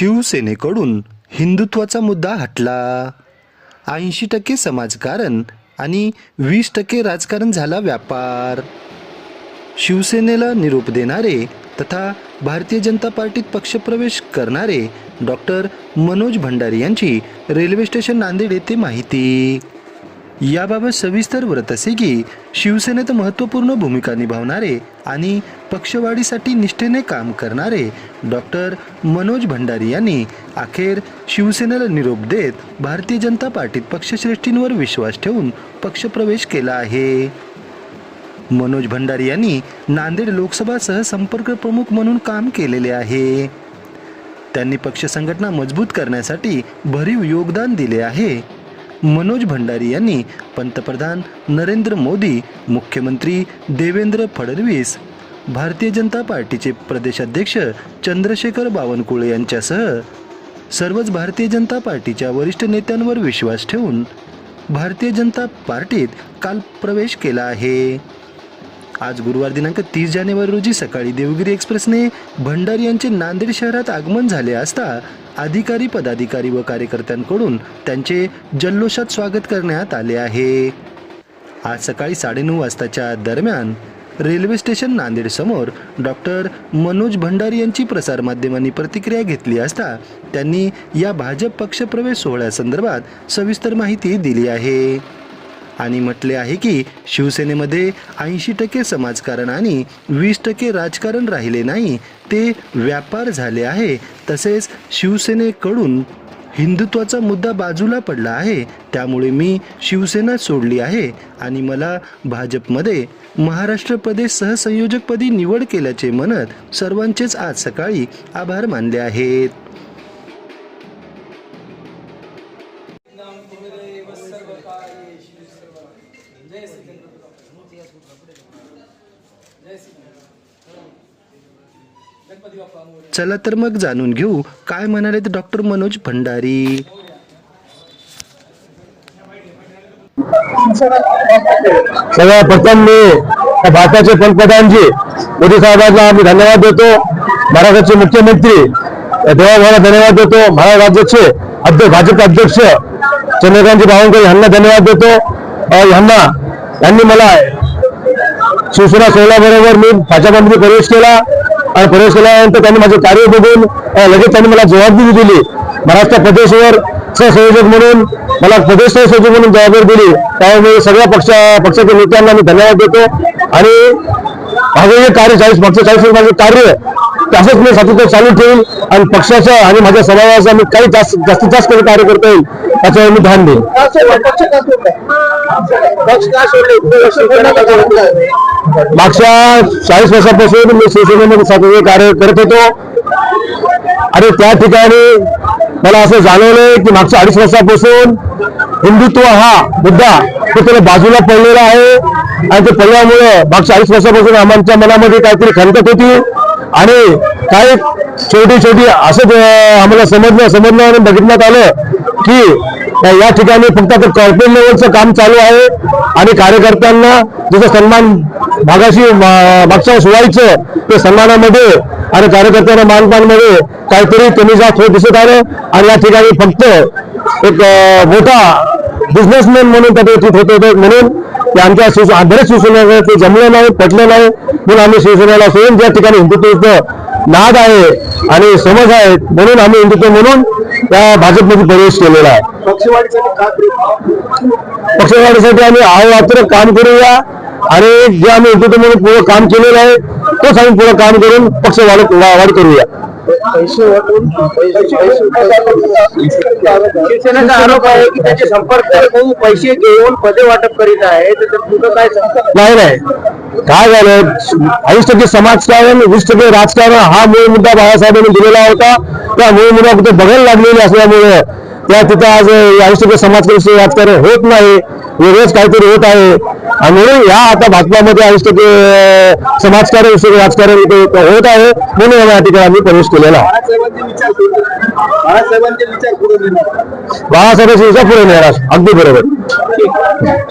शिवसेनेकडून हिंदुत्वाचा मुद्दा हटला. ऐंशी टक्के समाजकारण आणि वीस टक्के राजकारण झाला व्यापार. शिवसेनेला निरोप देणारे तथा भारतीय जनता पार्टीत पक्षप्रवेश करणारे डॉक्टर मनोज भंडारी यांची रेल्वे स्टेशन नांदेड येथे माहिती. याबाबत सविस्तर व्रत असे की शिवसेनेत महत्त्वपूर्ण भूमिका निभावणारे आणि पक्षवाढीसाठी निष्ठेने काम करणारे डॉक्टर मनोज भंडारी यांनी अखेर शिवसेनेला निरोप देत भारतीय जनता पार्टीत पक्षश्रेष्ठींवर विश्वास ठेवून पक्षप्रवेश केला आहे. मनोज भंडारी यांनी नांदेड लोकसभा सहसंपर्क प्रमुख म्हणून काम केलेले आहे. त्यांनी पक्ष संघटना मजबूत करण्यासाठी भरीव योगदान दिले आहे. मनोज भंडारी यांनी पंतप्रधान नरेंद्र मोदी मुख्यमंत्री देवेंद्र फडणवीस भारतीय जनता पार्टीचे प्रदेशाध्यक्ष चंद्रशेखर बावनकुळे यांच्यासह सर्वच भारतीय जनता पार्टीच्या वरिष्ठ नेत्यांवर विश्वास ठेवून भारतीय जनता पार्टीत काल प्रवेश केला आहे. आज गुरुवार दिनांक तीस जानेवारी रोजी सकाळी देवगिरी एक्सप्रेसने भंडारी यांचे नांदेड शहरात आगमन झाले असता अधिकारी पदाधिकारी व कार्यकर्त्यांकडून त्यांचे जल्लोषात स्वागत करण्यात आले आहे. आज सकाळी साडेनऊ वाजताच्या दरम्यान रेल्वे स्टेशन नांदेड समोर डॉक्टर मनोज भंडारी यांची प्रसारमाध्यमांनी प्रतिक्रिया घेतली असता त्यांनी या भाजप पक्षप्रवेश सोहळ्यासंदर्भात सविस्तर माहिती दिली आहे. आणि म्हटले आहे की शिवसेनेमध्ये ऐंशी टक्के समाजकारण आणि वीस टक्के राजकारण राहिले नाही ते व्यापार झाले आहे. तसेच शिवसेनेकडून हिंदुत्वाचा मुद्दा बाजूला पडला आहे. त्यामुळे मी शिवसेना सोडली आहे आणि मला भाजपमध्ये महाराष्ट्र प्रदेश सहसंयोजकपदी निवड केल्याचे म्हणत सर्वांचेच आज सकाळी आभार मानले आहेत. चला तर मग जाणून घेऊ. काय म्हणालेत डॉक्टर मनोज भंडारी? सगळ्या प्रथम मी या भारताचे पंतप्रधानजी मोदी साहेबांना आम्ही धन्यवाद देतो. महाराष्ट्राचे मुख्यमंत्री देवाभाऊला धन्यवाद देतो. महाराष्ट्र राज्याचे अध्यक्ष भाजप अध्यक्ष चंद्रकांतजी बावनकर यांना धन्यवाद देतो. यांना यांनी मला शिवसेना सोडल्याबरोबर मी भाजपामध्ये प्रवेश केला. आणि प्रवेश केल्यानंतर त्यांनी माझे कार्य बघून लगेच त्यांनी मला जबाबदारी दिली. महाराष्ट्र प्रदेशवर सहसंयोजक म्हणून मला प्रदेश सहसंयोजक म्हणून जबाबदारी दिली. त्यामुळे मी सगळ्या पक्ष पक्षाच्या नेत्यांना मी धन्यवाद देतो. आणि माझं हे कार्य चाळीस पक्ष चाळीस माझं कार्य तसंच मी सातत्य चालू ठेवील आणि पक्षाचं आणि माझ्या समाजाचं मी काही जास्त जास्तीत जास्त कधी कार्य करता येईल त्याच्यावर मी ध्यान देईन. मागच्या चाळीस वर्षापासून मी शिवसेनेमध्ये सातत्य कार्य करत होतो. आणि त्या ठिकाणी मला असं जाणवलंय की मागच्या अडीच वर्षापासून हिंदुत्व हा मुद्दा कुठेतरी बाजूला पडलेला आहे. आणि ते पडल्यामुळे मागच्या अडीच वर्षापासून आमच्या मनामध्ये काहीतरी खंतत होती. आणि काही छोटी छोटी असं आम्हाला समजलं समजलं आणि बघितण्यात आलं की या ठिकाणी फक्त आता कॉर्पोरेट लेवलचं काम चालू आहे आणि कार्यकर्त्यांना जसं सन्मान भागाशी मागच्या सोडायचं ते सन्मानामध्ये आणि कार्यकर्त्यांना मानपानमध्ये काहीतरी कमी जास्त होत दिसत आलं आणि या ठिकाणी फक्त एक मोठा बिझनेसमॅन म्हणून त्या व्यतीत होत होते. म्हणून की आमच्या शिवसेना बरेच शिवसेना ते जमलं नाही पटलं नाही. म्हणून आम्ही शिवसेनेला सोडून ज्या ठिकाणी हिंदुत्वचं नाद आहे आणि समज आहे म्हणून आम्ही हिंदुत्व म्हणून त्या भाजपमध्ये प्रवेश केलेला आहे. पक्षवाढीसाठी आम्ही अहोरात्र काम करूया आणि जे आम्ही हिंदुत्व म्हणून पुढे काम केलेलं आहे तोच आम्ही पुढे काम करून पक्ष वाढ करूया. करूया शिवसेनेचा आरोप आहे की त्याचे संपर्क करून पैसे घेऊन पदे वाटप करीत आहे तर तुझं काय नाही नाही. काय झालं? ऐंशी टक्के समाजकारण वीस टक्के राजकारण हा मूळ मुद्दा बाळासाहेबांनी दिलेला होता. त्या मूळ मुद्दा कुठे बघायला लागलेली असल्यामुळे त्या तिथं आज ऐंशी टक्के समाजकारण राजकारण होत नाही. वेगळंच काहीतरी होत आहे. आणि म्हणून या आता भाजपामध्ये ऐंशी टक्के समाजकारण विषयी राजकारण होत आहे. म्हणून या ठिकाणी आम्ही प्रवेश केलेला बाळासाहेबांची विचार पुढे नेणार. अगदी बरोबर.